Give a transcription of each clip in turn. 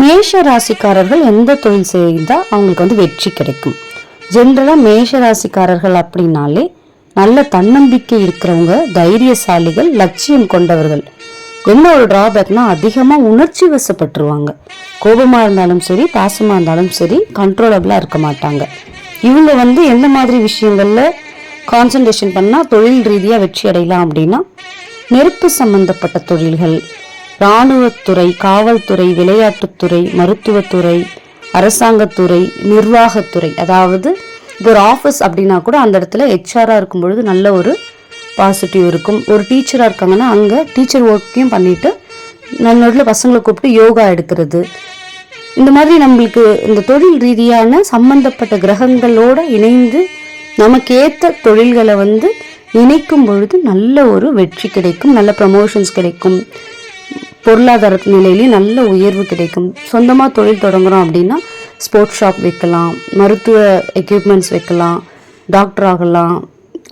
மேஷ ராசிக்காரர்கள் எந்த தொழில் செய்தால் அவங்களுக்கு வந்து வெற்றி கிடைக்கும். ஜென்ரலாக மேஷ ராசிக்காரர்கள் அப்படின்னாலே நல்ல தன்னம்பிக்கை இருக்கிறவங்க தைரியசாலிகள் லட்சியம் கொண்டவர்கள். என்ன ஒரு டிராபேக்னா அதிகமாக உணர்ச்சி வசப்பட்டுருவாங்க. கோபமாக இருந்தாலும் சரி பாசமாக இருந்தாலும் சரி கண்ட்ரோலபிளாக இருக்க மாட்டாங்க. இவங்க வந்து எந்த மாதிரி விஷயங்களில் கான்சன்ட்ரேஷன் பண்ணால் தொழில் ரீதியாக வெற்றி அடையலாம் அப்படின்னா நெருப்பு சம்பந்தப்பட்ட தொழில்கள் இராணுவத்துறை காவல்துறை விளையாட்டுத்துறை மருத்துவத்துறை அரசாங்கத்துறை நிர்வாகத்துறை. அதாவது இப்போ ஒரு ஆஃபீஸ் அப்படின்னா கூட அந்த இடத்துல ஹெச்ஆராக இருக்கும் பொழுது நல்ல ஒரு பாசிட்டிவ் இருக்கும். ஒரு டீச்சராக இருக்காங்கன்னா அங்கே டீச்சர் ஒர்க்கையும் பண்ணிவிட்டு நன்னோட்டில் பசங்களை கூப்பிட்டு யோகா எடுக்கிறது. இந்த மாதிரி நம்மளுக்கு இந்த தொழில் ரீதியான சம்பந்தப்பட்ட கிரகங்களோடு இணைந்து நமக்கேற்ற தொழில்களை வந்து இணைக்கும் பொழுது நல்ல ஒரு வெற்றி கிடைக்கும் நல்ல ப்ரமோஷன்ஸ் கிடைக்கும். பொருளாதார நிலையிலையும் நல்ல உயர்வு கிடைக்கும். சொந்தமாக தொழில் தொடங்குறோம் அப்படின்னா ஸ்போர்ட்ஸ் ஷாப் வைக்கலாம் மருத்துவ எக்யூப்மெண்ட்ஸ் வைக்கலாம் டாக்டர் ஆகலாம்.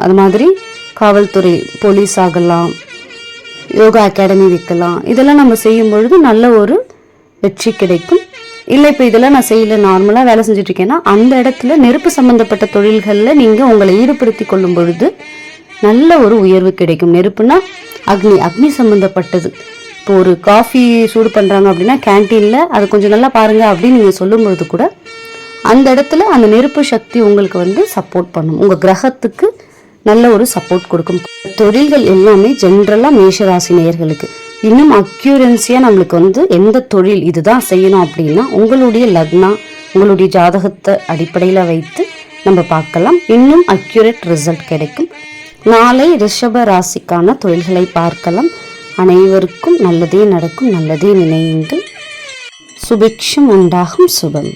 அது மாதிரி காவல்துறை போலீஸ் ஆகலாம் யோகா அகாடமி வைக்கலாம். இதெல்லாம் நம்ம செய்யும் பொழுது நல்ல ஒரு வெற்றி கிடைக்கும். இல்லை இப்போ இதெல்லாம் நான் செய்யல நார்மலாக வேலை செஞ்சுட்ருக்கேன்னா அந்த இடத்துல நெருப்பு சம்மந்தப்பட்ட தொழில்களில் நீங்கள் உங்களை ஈடுபடுத்தி கொள்ளும் பொழுது நல்ல ஒரு உயர்வு கிடைக்கும். நெருப்புனா அக்னி அக்னி சம்மந்தப்பட்டது இப்போ ஒரு காஃபி சூடு பண்ணுறாங்க அப்படின்னா கேன்டீனில் அது கொஞ்சம் நல்லா பாருங்க அப்படின்னு நீங்கள் சொல்லும்பொழுது கூட அந்த இடத்துல அந்த நெருப்பு சக்தி உங்களுக்கு வந்து சப்போர்ட் பண்ணும். உங்கள் கிரகத்துக்கு நல்ல ஒரு சப்போர்ட் கொடுக்கும். தொழில்கள் எல்லாமே ஜென்ரலாக மேஷராசி நேயர்களுக்கு. இன்னும் அக்யூரன்சியாக நம்மளுக்கு வந்து எந்த தொழில் இதுதான் செய்யணும் அப்படின்னா உங்களுடைய லக்னா உங்களுடைய ஜாதகத்தை அடிப்படையில் வைத்து நம்ம பார்க்கலாம். இன்னும் அக்யூரேட் ரிசல்ட் கிடைக்கும். நாளை ரிஷப ராசிக்கான தொழில்களை பார்க்கலாம். அனைவருக்கும் நல்லதே நடக்கும் நல்லதே நினையுங்கள். சுபிக்ஷம் உண்டாகும் சுபம்.